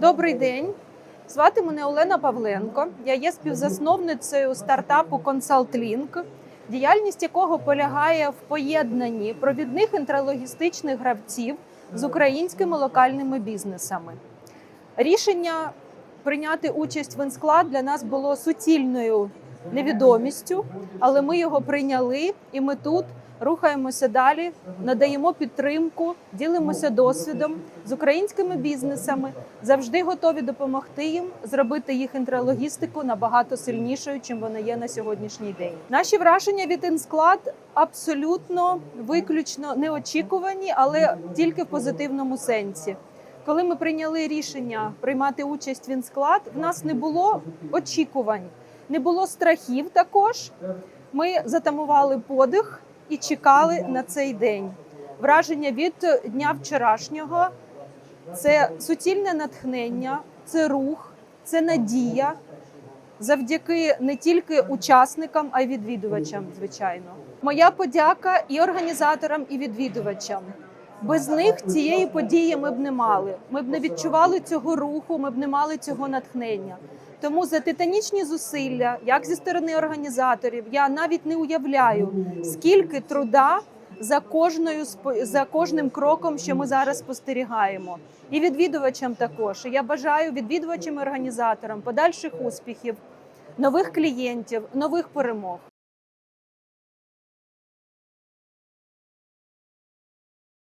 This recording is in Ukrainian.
Добрий день. Звати мене Олена Павленко. Я є співзасновницею стартапу ConsultLink, діяльність якого полягає в поєднанні провідних інтралогістичних гравців з українськими локальними бізнесами. Рішення прийняти участь в інсклад для нас було суцільною невідомістю, але ми його прийняли, і ми тут рухаємося далі, надаємо підтримку, ділимося досвідом з українськими бізнесами, завжди готові допомогти їм зробити їх інтралогістику набагато сильнішою, чим вона є на сьогоднішній день. Наші враження від інсклад абсолютно виключно неочікувані, але тільки в позитивному сенсі. Коли ми прийняли рішення приймати участь в інсклад, в нас не було очікувань, не було страхів. Також ми затамували подих і чекали на цей день. Враження від дня вчорашнього це суцільне натхнення, це рух, це надія завдяки не тільки учасникам, а й відвідувачам. Звичайно, моя подяка і організаторам, і відвідувачам. Без них цієї події ми б не мали. Ми б не відчували цього руху, ми б не мали цього натхнення. Тому за титанічні зусилля, як зі сторони організаторів, я навіть не уявляю, скільки труда за кожною за кожним кроком, що ми зараз спостерігаємо, і відвідувачам також. Я бажаю відвідувачам і організаторам подальших успіхів, нових клієнтів, нових перемог.